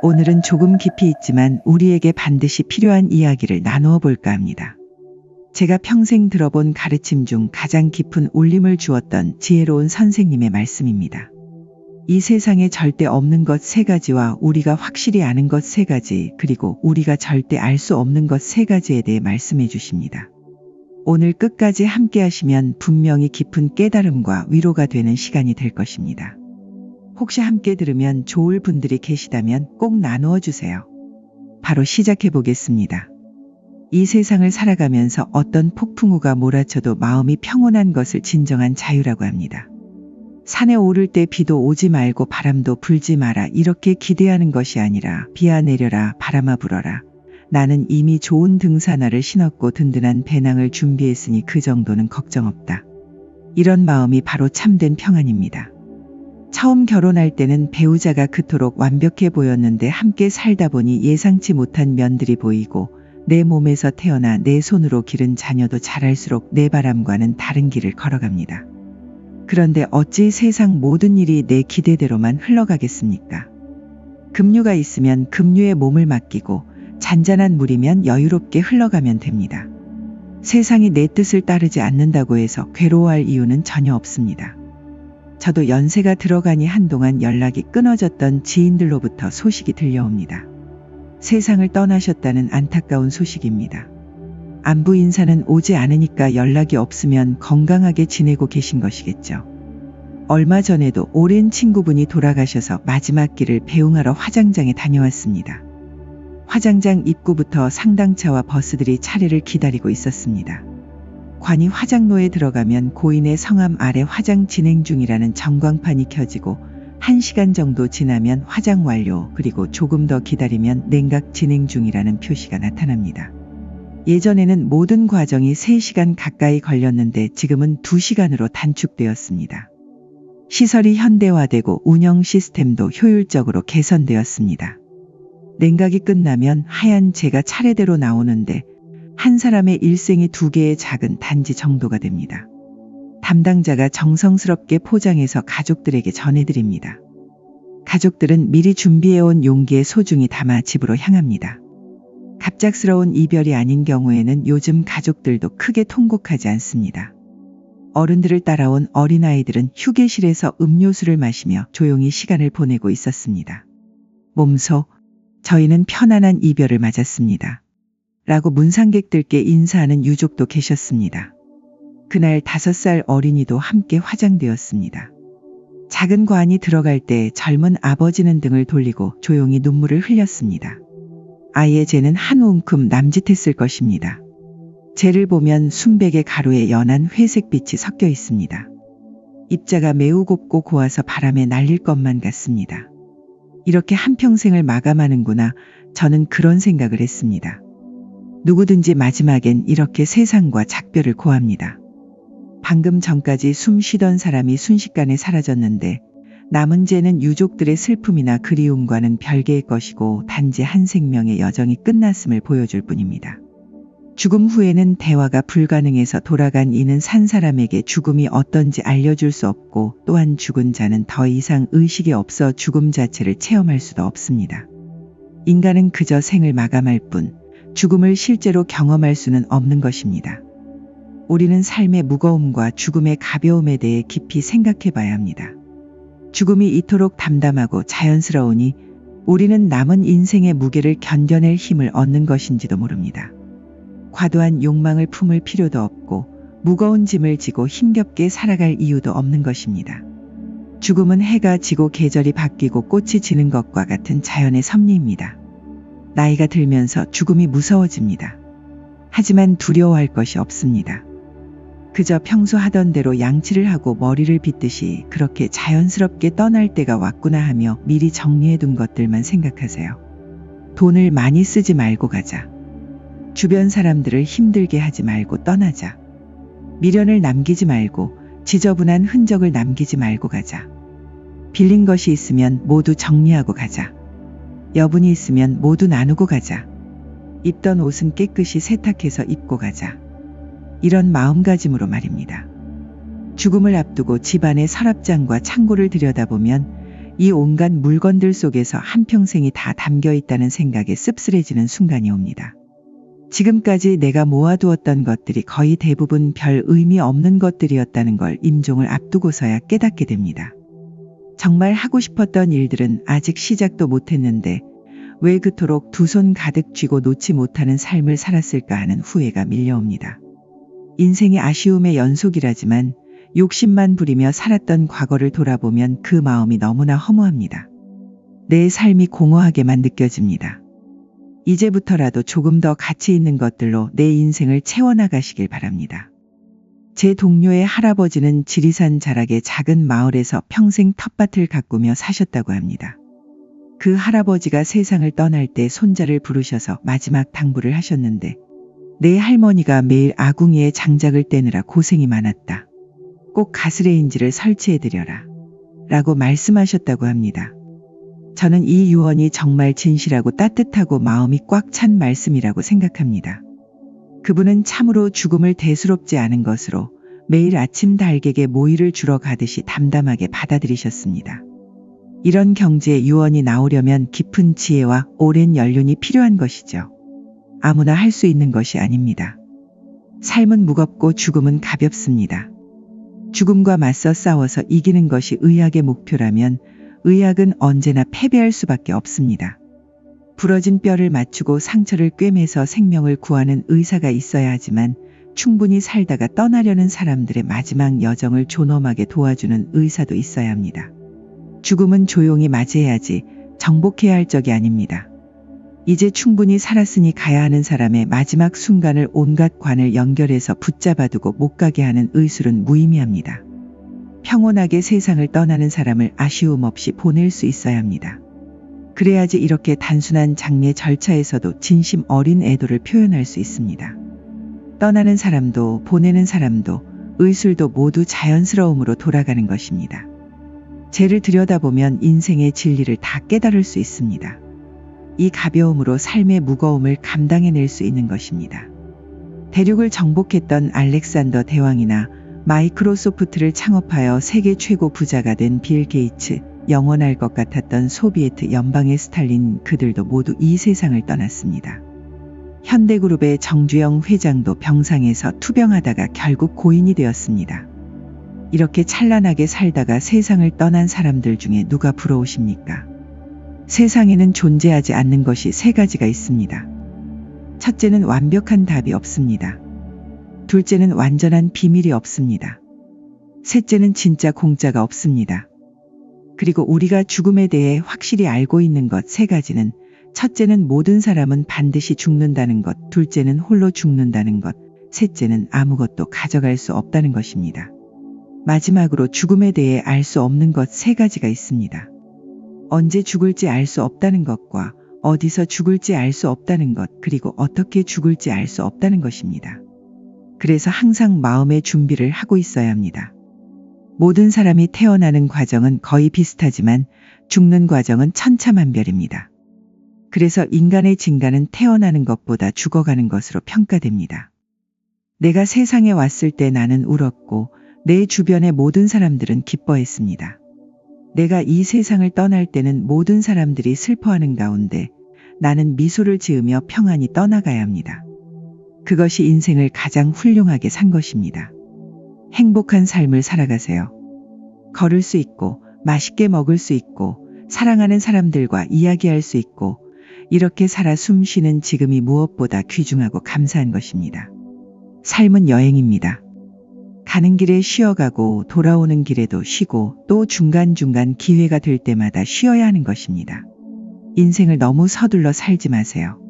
오늘은 조금 깊이 있지만 우리에게 반드시 필요한 이야기를 나누어 볼까 합니다. 제가 평생 들어본 가르침 중 가장 깊은 울림을 주었던 지혜로운 선생님의 말씀입니다. 이 세상에 절대 없는 것 세 가지와 우리가 확실히 아는 것 세 가지, 그리고 우리가 절대 알 수 없는 것 세 가지에 대해 말씀해 주십니다. 오늘 끝까지 함께 하시면 분명히 깊은 깨달음과 위로가 되는 시간이 될 것입니다. 혹시 함께 들으면 좋을 분들이 계시다면 꼭 나누어 주세요. 바로 시작해 보겠습니다. 이 세상을 살아가면서 어떤 폭풍우가 몰아쳐도 마음이 평온한 것을 진정한 자유라고 합니다. 산에 오를 때 비도 오지 말고 바람도 불지 마라 이렇게 기대하는 것이 아니라 비야 내려라 바람아 불어라. 나는 이미 좋은 등산화를 신었고 든든한 배낭을 준비했으니 그 정도는 걱정 없다. 이런 마음이 바로 참된 평안입니다. 처음 결혼할 때는 배우자가 그토록 완벽해 보였는데 함께 살다 보니 예상치 못한 면들이 보이고 내 몸에서 태어나 내 손으로 기른 자녀도 자랄수록 내 바람과는 다른 길을 걸어갑니다. 그런데 어찌 세상 모든 일이 내 기대대로만 흘러가겠습니까? 급류가 있으면 급류에 몸을 맡기고 잔잔한 물이면 여유롭게 흘러가면 됩니다. 세상이 내 뜻을 따르지 않는다고 해서 괴로워할 이유는 전혀 없습니다. 저도 연세가 들어가니 한동안 연락이 끊어졌던 지인들로부터 소식이 들려옵니다. 세상을 떠나셨다는 안타까운 소식입니다. 안부 인사는 오지 않으니까 연락이 없으면 건강하게 지내고 계신 것이겠죠. 얼마 전에도 오랜 친구분이 돌아가셔서 마지막 길을 배웅하러 화장장에 다녀왔습니다. 화장장 입구부터 상당차와 버스들이 차례를 기다리고 있었습니다. 관이 화장로에 들어가면 고인의 성함 아래 화장 진행 중이라는 전광판이 켜지고 1시간 정도 지나면 화장 완료 그리고 조금 더 기다리면 냉각 진행 중이라는 표시가 나타납니다. 예전에는 모든 과정이 3시간 가까이 걸렸는데 지금은 2시간으로 단축되었습니다. 시설이 현대화되고 운영 시스템도 효율적으로 개선되었습니다. 냉각이 끝나면 하얀 재가 차례대로 나오는데 한 사람의 일생이 두 개의 작은 단지 정도가 됩니다. 담당자가 정성스럽게 포장해서 가족들에게 전해드립니다. 가족들은 미리 준비해온 용기에 소중히 담아 집으로 향합니다. 갑작스러운 이별이 아닌 경우에는 요즘 가족들도 크게 통곡하지 않습니다. 어른들을 따라온 어린아이들은 휴게실에서 음료수를 마시며 조용히 시간을 보내고 있었습니다. 몸소 저희는 편안한 이별을 맞았습니다. 라고 문상객들께 인사하는 유족도 계셨습니다. 그날 다섯 살 어린이도 함께 화장되었습니다. 작은 관이 들어갈 때 젊은 아버지는 등을 돌리고 조용히 눈물을 흘렸습니다. 아이의 죄는 한 움큼 남짓했을 것입니다. 죄를 보면 순백의 가루에 연한 회색빛이 섞여 있습니다. 입자가 매우 곱고 고와서 바람에 날릴 것만 같습니다. 이렇게 한평생을 마감하는구나 저는 그런 생각을 했습니다. 누구든지 마지막엔 이렇게 세상과 작별을 고합니다. 방금 전까지 숨 쉬던 사람이 순식간에 사라졌는데 남은 죄는 유족들의 슬픔이나 그리움과는 별개의 것이고 단지 한 생명의 여정이 끝났음을 보여줄 뿐입니다. 죽음 후에는 대화가 불가능해서 돌아간 이는 산 사람에게 죽음이 어떤지 알려줄 수 없고 또한 죽은 자는 더 이상 의식이 없어 죽음 자체를 체험할 수도 없습니다. 인간은 그저 생을 마감할 뿐 죽음을 실제로 경험할 수는 없는 것입니다. 우리는 삶의 무거움과 죽음의 가벼움에 대해 깊이 생각해 봐야 합니다. 죽음이 이토록 담담하고 자연스러우니 우리는 남은 인생의 무게를 견뎌낼 힘을 얻는 것인지도 모릅니다. 과도한 욕망을 품을 필요도 없고 무거운 짐을 지고 힘겹게 살아갈 이유도 없는 것입니다. 죽음은 해가 지고 계절이 바뀌고 꽃이 지는 것과 같은 자연의 섭리입니다. 나이가 들면서 죽음이 무서워집니다. 하지만 두려워할 것이 없습니다. 그저 평소 하던 대로 양치를 하고 머리를 빗듯이 그렇게 자연스럽게 떠날 때가 왔구나 하며 미리 정리해 둔 것들만 생각하세요. 돈을 많이 쓰지 말고 가자. 주변 사람들을 힘들게 하지 말고 떠나자. 미련을 남기지 말고 지저분한 흔적을 남기지 말고 가자. 빌린 것이 있으면 모두 정리하고 가자. 여분이 있으면 모두 나누고 가자. 입던 옷은 깨끗이 세탁해서 입고 가자. 이런 마음가짐으로 말입니다. 죽음을 앞두고 집안의 서랍장과 창고를 들여다보면 이 온갖 물건들 속에서 한평생이 다 담겨 있다는 생각에 씁쓸해지는 순간이 옵니다. 지금까지 내가 모아두었던 것들이 거의 대부분 별 의미 없는 것들이었다는 걸 임종을 앞두고서야 깨닫게 됩니다. 정말 하고 싶었던 일들은 아직 시작도 못했는데 왜 그토록 두 손 가득 쥐고 놓지 못하는 삶을 살았을까 하는 후회가 밀려옵니다. 인생이 아쉬움의 연속이라지만 욕심만 부리며 살았던 과거를 돌아보면 그 마음이 너무나 허무합니다. 내 삶이 공허하게만 느껴집니다. 이제부터라도 조금 더 가치 있는 것들로 내 인생을 채워나가시길 바랍니다. 제 동료의 할아버지는 지리산 자락의 작은 마을에서 평생 텃밭을 가꾸며 사셨다고 합니다. 그 할아버지가 세상을 떠날 때 손자를 부르셔서 마지막 당부를 하셨는데 내 할머니가 매일 아궁이에 장작을 떼느라 고생이 많았다. 꼭 가스레인지를 설치해드려라. 라고 말씀하셨다고 합니다. 저는 이 유언이 정말 진실하고 따뜻하고 마음이 꽉 찬 말씀이라고 생각합니다. 그분은 참으로 죽음을 대수롭지 않은 것으로 매일 아침 달객에 모이를 주러 가듯이 담담하게 받아들이셨습니다. 이런 경지에 유언이 나오려면 깊은 지혜와 오랜 연륜이 필요한 것이죠. 아무나 할 수 있는 것이 아닙니다. 삶은 무겁고 죽음은 가볍습니다. 죽음과 맞서 싸워서 이기는 것이 의학의 목표라면 의학은 언제나 패배할 수밖에 없습니다. 부러진 뼈를 맞추고 상처를 꿰매서 생명을 구하는 의사가 있어야 하지만 충분히 살다가 떠나려는 사람들의 마지막 여정을 존엄하게 도와주는 의사도 있어야 합니다. 죽음은 조용히 맞이해야지 정복해야 할 적이 아닙니다. 이제 충분히 살았으니 가야 하는 사람의 마지막 순간을 온갖 관을 연결해서 붙잡아두고 못 가게 하는 의술은 무의미합니다. 평온하게 세상을 떠나는 사람을 아쉬움 없이 보낼 수 있어야 합니다. 그래야지 이렇게 단순한 장례 절차에서도 진심 어린 애도를 표현할 수 있습니다. 떠나는 사람도 보내는 사람도 의술도 모두 자연스러움으로 돌아가는 것입니다. 죄를 들여다보면 인생의 진리를 다 깨달을 수 있습니다. 이 가벼움으로 삶의 무거움을 감당해낼 수 있는 것입니다. 대륙을 정복했던 알렉산더 대왕이나 마이크로소프트를 창업하여 세계 최고 부자가 된 빌 게이츠, 영원할 것 같았던 소비에트 연방의 스탈린 그들도 모두 이 세상을 떠났습니다. 현대그룹의 정주영 회장도 병상에서 투병하다가 결국 고인이 되었습니다. 이렇게 찬란하게 살다가 세상을 떠난 사람들 중에 누가 부러우십니까? 세상에는 존재하지 않는 것이 세 가지가 있습니다. 첫째는 완벽한 답이 없습니다. 둘째는 완전한 비밀이 없습니다. 셋째는 진짜 공짜가 없습니다. 그리고 우리가 죽음에 대해 확실히 알고 있는 것 세 가지는 첫째는 모든 사람은 반드시 죽는다는 것, 둘째는 홀로 죽는다는 것, 셋째는 아무것도 가져갈 수 없다는 것입니다. 마지막으로 죽음에 대해 알 수 없는 것 세 가지가 있습니다. 언제 죽을지 알 수 없다는 것과 어디서 죽을지 알 수 없다는 것, 그리고 어떻게 죽을지 알 수 없다는 것입니다. 그래서 항상 마음의 준비를 하고 있어야 합니다. 모든 사람이 태어나는 과정은 거의 비슷하지만 죽는 과정은 천차만별입니다. 그래서 인간의 진가는 태어나는 것보다 죽어가는 것으로 평가됩니다. 내가 세상에 왔을 때 나는 울었고 내 주변의 모든 사람들은 기뻐했습니다. 내가 이 세상을 떠날 때는 모든 사람들이 슬퍼하는 가운데 나는 미소를 지으며 평안히 떠나가야 합니다. 그것이 인생을 가장 훌륭하게 산 것입니다. 행복한 삶을 살아가세요. 걸을 수 있고, 맛있게 먹을 수 있고, 사랑하는 사람들과 이야기할 수 있고, 이렇게 살아 숨 쉬는 지금이 무엇보다 귀중하고 감사한 것입니다. 삶은 여행입니다. 가는 길에 쉬어가고 돌아오는 길에도 쉬고 또 중간중간 기회가 될 때마다 쉬어야 하는 것입니다. 인생을 너무 서둘러 살지 마세요.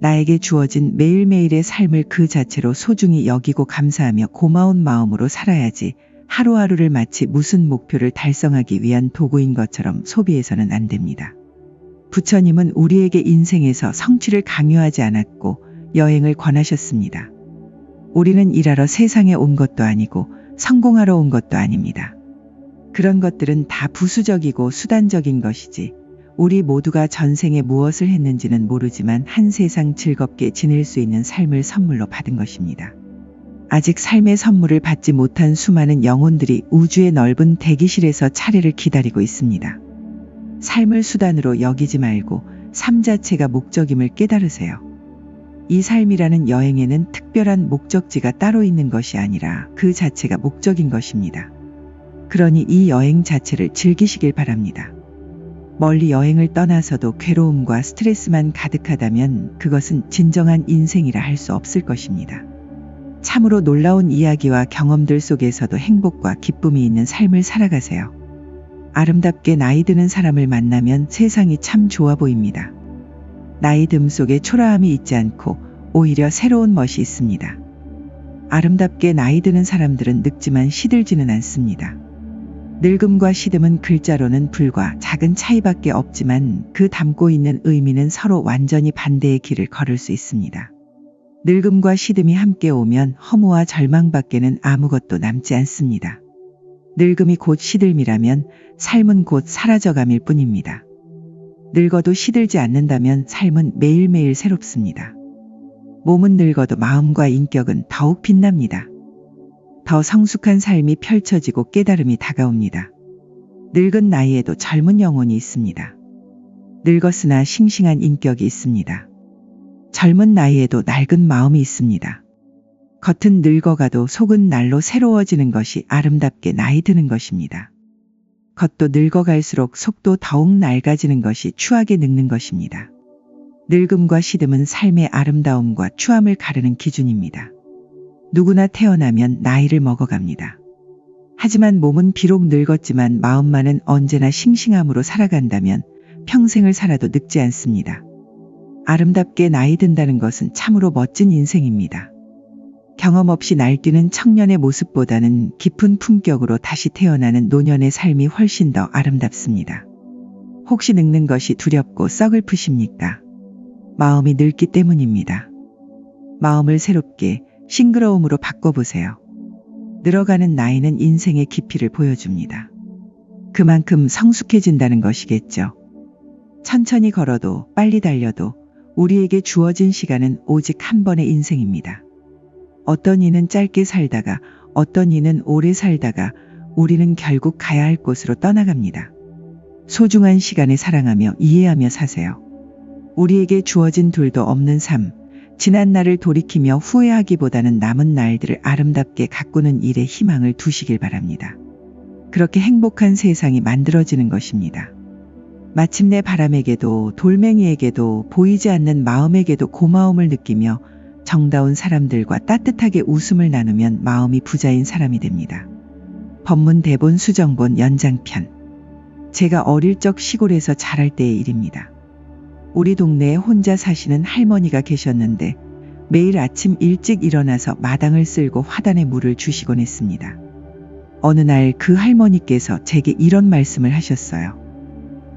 나에게 주어진 매일매일의 삶을 그 자체로 소중히 여기고 감사하며 고마운 마음으로 살아야지 하루하루를 마치 무슨 목표를 달성하기 위한 도구인 것처럼 소비해서는 안 됩니다. 부처님은 우리에게 인생에서 성취를 강요하지 않았고 여행을 권하셨습니다. 우리는 일하러 세상에 온 것도 아니고 성공하러 온 것도 아닙니다. 그런 것들은 다 부수적이고 수단적인 것이지 우리 모두가 전생에 무엇을 했는지는 모르지만 한 세상 즐겁게 지낼 수 있는 삶을 선물로 받은 것입니다. 아직 삶의 선물을 받지 못한 수많은 영혼들이 우주의 넓은 대기실에서 차례를 기다리고 있습니다. 삶을 수단으로 여기지 말고 삶 자체가 목적임을 깨달으세요. 이 삶이라는 여행에는 특별한 목적지가 따로 있는 것이 아니라 그 자체가 목적인 것입니다. 그러니 이 여행 자체를 즐기시길 바랍니다. 멀리 여행을 떠나서도 괴로움과 스트레스만 가득하다면 그것은 진정한 인생이라 할 수 없을 것입니다. 참으로 놀라운 이야기와 경험들 속에서도 행복과 기쁨이 있는 삶을 살아가세요. 아름답게 나이 드는 사람을 만나면 세상이 참 좋아 보입니다. 나이 듦 속에 초라함이 있지 않고 오히려 새로운 멋이 있습니다. 아름답게 나이 드는 사람들은 늙지만 시들지는 않습니다. 늙음과 시듬은 글자로는 불과 작은 차이밖에 없지만 그 담고 있는 의미는 서로 완전히 반대의 길을 걸을 수 있습니다. 늙음과 시듬이 함께 오면 허무와 절망밖에는 아무것도 남지 않습니다. 늙음이 곧 시들미라면 삶은 곧 사라져감일 뿐입니다. 늙어도 시들지 않는다면 삶은 매일매일 새롭습니다. 몸은 늙어도 마음과 인격은 더욱 빛납니다. 더 성숙한 삶이 펼쳐지고 깨달음이 다가옵니다. 늙은 나이에도 젊은 영혼이 있습니다. 늙었으나 싱싱한 인격이 있습니다. 젊은 나이에도 낡은 마음이 있습니다. 겉은 늙어가도 속은 날로 새로워지는 것이 아름답게 나이 드는 것입니다. 겉도 늙어갈수록 속도 더욱 낡아지는 것이 추하게 늙는 것입니다. 늙음과 시듬은 삶의 아름다움과 추함을 가르는 기준입니다. 누구나 태어나면 나이를 먹어갑니다. 하지만 몸은 비록 늙었지만 마음만은 언제나 싱싱함으로 살아간다면 평생을 살아도 늙지 않습니다. 아름답게 나이 든다는 것은 참으로 멋진 인생입니다. 경험 없이 날뛰는 청년의 모습보다는 깊은 품격으로 다시 태어나는 노년의 삶이 훨씬 더 아름답습니다. 혹시 늙는 것이 두렵고 썩을 푸십니까? 마음이 늙기 때문입니다. 마음을 새롭게 싱그러움으로 바꿔보세요. 늘어가는 나이는 인생의 깊이를 보여줍니다. 그만큼 성숙해진다는 것이겠죠. 천천히 걸어도 빨리 달려도 우리에게 주어진 시간은 오직 한 번의 인생입니다. 어떤 이는 짧게 살다가 어떤 이는 오래 살다가 우리는 결국 가야 할 곳으로 떠나갑니다. 소중한 시간에 사랑하며 이해하며 사세요. 우리에게 주어진 둘도 없는 삶, 지난 날을 돌이키며 후회하기보다는 남은 날들을 아름답게 가꾸는 일에 희망을 두시길 바랍니다. 그렇게 행복한 세상이 만들어지는 것입니다. 마침내 바람에게도 돌멩이에게도 보이지 않는 마음에게도 고마움을 느끼며 정다운 사람들과 따뜻하게 웃음을 나누면 마음이 부자인 사람이 됩니다. 법문 대본 수정본 연장편. 제가 어릴 적 시골에서 자랄 때의 일입니다. 우리 동네에 혼자 사시는 할머니가 계셨는데 매일 아침 일찍 일어나서 마당을 쓸고 화단에 물을 주시곤 했습니다. 어느 날 그 할머니께서 제게 이런 말씀을 하셨어요.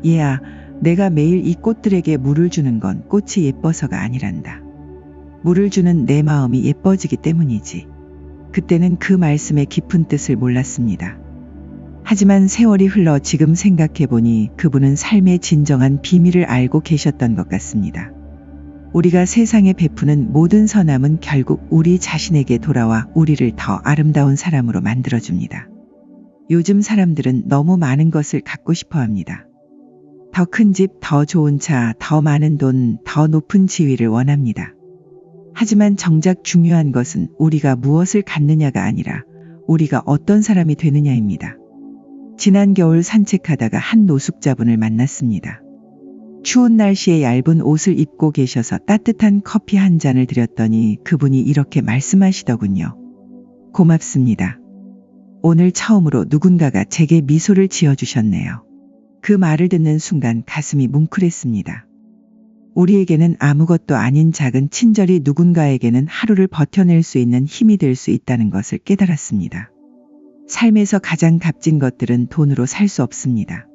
얘야, 내가 매일 이 꽃들에게 물을 주는 건 꽃이 예뻐서가 아니란다. 물을 주는 내 마음이 예뻐지기 때문이지. 그때는 그 말씀의 깊은 뜻을 몰랐습니다. 하지만 세월이 흘러 지금 생각해보니 그분은 삶의 진정한 비밀을 알고 계셨던 것 같습니다. 우리가 세상에 베푸는 모든 선함은 결국 우리 자신에게 돌아와 우리를 더 아름다운 사람으로 만들어줍니다. 요즘 사람들은 너무 많은 것을 갖고 싶어 합니다. 더 큰 집, 더 좋은 차, 더 많은 돈, 더 높은 지위를 원합니다. 하지만 정작 중요한 것은 우리가 무엇을 갖느냐가 아니라 우리가 어떤 사람이 되느냐입니다. 지난 겨울 산책하다가 한 노숙자분을 만났습니다. 추운 날씨에 얇은 옷을 입고 계셔서 따뜻한 커피 한 잔을 드렸더니 그분이 이렇게 말씀하시더군요. 고맙습니다. 오늘 처음으로 누군가가 제게 미소를 지어주셨네요. 그 말을 듣는 순간 가슴이 뭉클했습니다. 우리에게는 아무것도 아닌 작은 친절이 누군가에게는 하루를 버텨낼 수 있는 힘이 될 수 있다는 것을 깨달았습니다. 삶에서 가장 값진 것들은 돈으로 살 수 없습니다.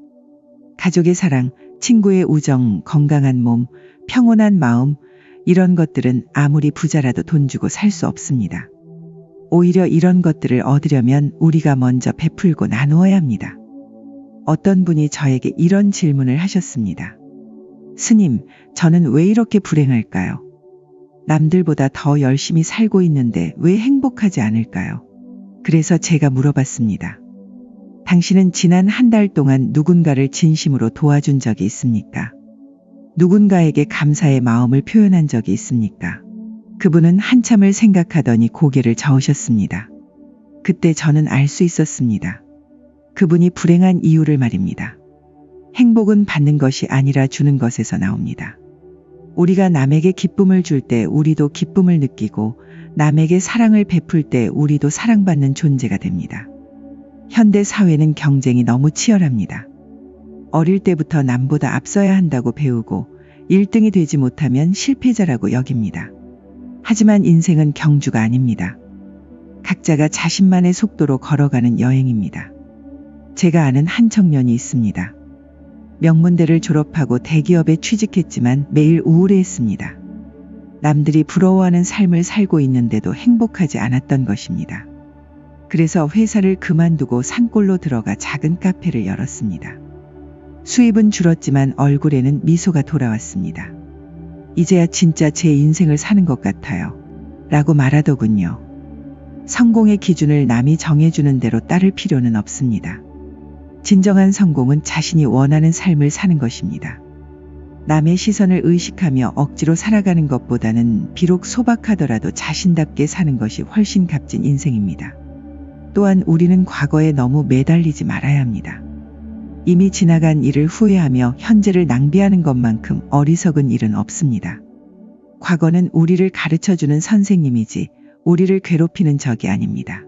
가족의 사랑, 친구의 우정, 건강한 몸, 평온한 마음, 이런 것들은 아무리 부자라도 돈 주고 살 수 없습니다. 오히려 이런 것들을 얻으려면 우리가 먼저 베풀고 나누어야 합니다. 어떤 분이 저에게 이런 질문을 하셨습니다. 스님, 저는 왜 이렇게 불행할까요? 남들보다 더 열심히 살고 있는데 왜 행복하지 않을까요? 그래서 제가 물어봤습니다. 당신은 지난 한 달 동안 누군가를 진심으로 도와준 적이 있습니까? 누군가에게 감사의 마음을 표현한 적이 있습니까? 그분은 한참을 생각하더니 고개를 저으셨습니다. 그때 저는 알 수 있었습니다. 그분이 불행한 이유를 말입니다. 행복은 받는 것이 아니라 주는 것에서 나옵니다. 우리가 남에게 기쁨을 줄 때 우리도 기쁨을 느끼고 남에게 사랑을 베풀 때 우리도 사랑받는 존재가 됩니다. 현대 사회는 경쟁이 너무 치열합니다. 어릴 때부터 남보다 앞서야 한다고 배우고 1등이 되지 못하면 실패자라고 여깁니다. 하지만 인생은 경주가 아닙니다. 각자가 자신만의 속도로 걸어가는 여행입니다. 제가 아는 한 청년이 있습니다. 명문대를 졸업하고 대기업에 취직했지만 매일 우울해했습니다. 남들이 부러워하는 삶을 살고 있는데도 행복하지 않았던 것입니다. 그래서 회사를 그만두고 산골로 들어가 작은 카페를 열었습니다. 수입은 줄었지만 얼굴에는 미소가 돌아왔습니다. 이제야 진짜 제 인생을 사는 것 같아요. 라고 말하더군요. 성공의 기준을 남이 정해주는 대로 따를 필요는 없습니다. 진정한 성공은 자신이 원하는 삶을 사는 것입니다. 남의 시선을 의식하며 억지로 살아가는 것보다는 비록 소박하더라도 자신답게 사는 것이 훨씬 값진 인생입니다. 또한 우리는 과거에 너무 매달리지 말아야 합니다. 이미 지나간 일을 후회하며 현재를 낭비하는 것만큼 어리석은 일은 없습니다. 과거는 우리를 가르쳐 주는 선생님이지 우리를 괴롭히는 적이 아닙니다.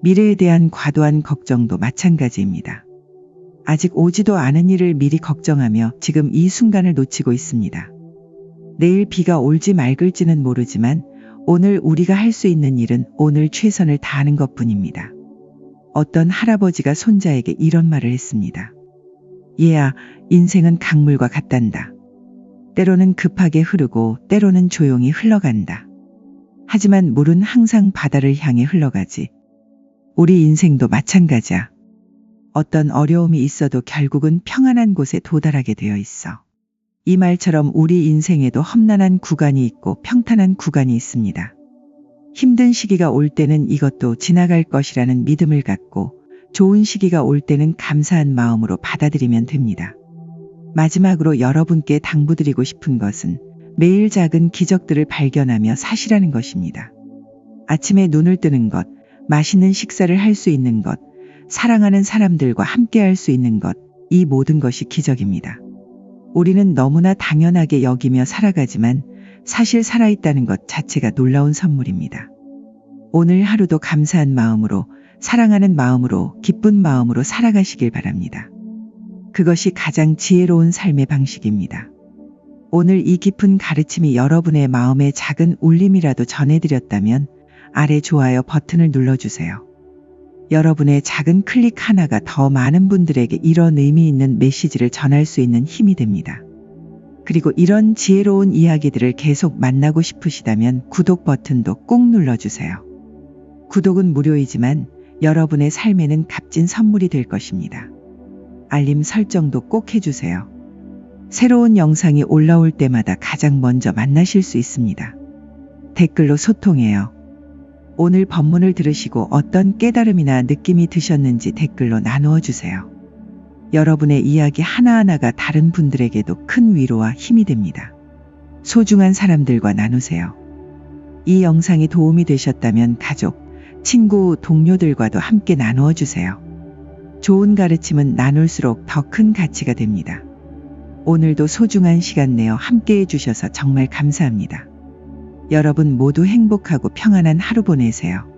미래에 대한 과도한 걱정도 마찬가지입니다. 아직 오지도 않은 일을 미리 걱정하며 지금 이 순간을 놓치고 있습니다. 내일 비가 올지 말을지는 모르지만 오늘 우리가 할 수 있는 일은 오늘 최선을 다하는 것 뿐입니다. 어떤 할아버지가 손자에게 이런 말을 했습니다. 얘야, 인생은 강물과 같단다. 때로는 급하게 흐르고 때로는 조용히 흘러간다. 하지만 물은 항상 바다를 향해 흘러가지. 우리 인생도 마찬가지야. 어떤 어려움이 있어도 결국은 평안한 곳에 도달하게 되어 있어. 이 말처럼 우리 인생에도 험난한 구간이 있고 평탄한 구간이 있습니다. 힘든 시기가 올 때는 이것도 지나갈 것이라는 믿음을 갖고 좋은 시기가 올 때는 감사한 마음으로 받아들이면 됩니다. 마지막으로 여러분께 당부드리고 싶은 것은 매일 작은 기적들을 발견하며 사시라는 것입니다. 아침에 눈을 뜨는 것, 맛있는 식사를 할 수 있는 것, 사랑하는 사람들과 함께 할 수 있는 것, 이 모든 것이 기적입니다. 우리는 너무나 당연하게 여기며 살아가지만 사실 살아있다는 것 자체가 놀라운 선물입니다. 오늘 하루도 감사한 마음으로, 사랑하는 마음으로, 기쁜 마음으로 살아가시길 바랍니다. 그것이 가장 지혜로운 삶의 방식입니다. 오늘 이 깊은 가르침이 여러분의 마음에 작은 울림이라도 전해드렸다면 아래 좋아요 버튼을 눌러주세요. 여러분의 작은 클릭 하나가 더 많은 분들에게 이런 의미 있는 메시지를 전할 수 있는 힘이 됩니다. 그리고 이런 지혜로운 이야기들을 계속 만나고 싶으시다면 구독 버튼도 꼭 눌러주세요. 구독은 무료이지만 여러분의 삶에는 값진 선물이 될 것입니다. 알림 설정도 꼭 해주세요. 새로운 영상이 올라올 때마다 가장 먼저 만나실 수 있습니다. 댓글로 소통해요. 오늘 법문을 들으시고 어떤 깨달음이나 느낌이 드셨는지 댓글로 나누어 주세요. 여러분의 이야기 하나하나가 다른 분들에게도 큰 위로와 힘이 됩니다. 소중한 사람들과 나누세요. 이 영상이 도움이 되셨다면 가족, 친구, 동료들과도 함께 나누어 주세요. 좋은 가르침은 나눌수록 더 큰 가치가 됩니다. 오늘도 소중한 시간 내어 함께 해주셔서 정말 감사합니다. 여러분 모두 행복하고 평안한 하루 보내세요.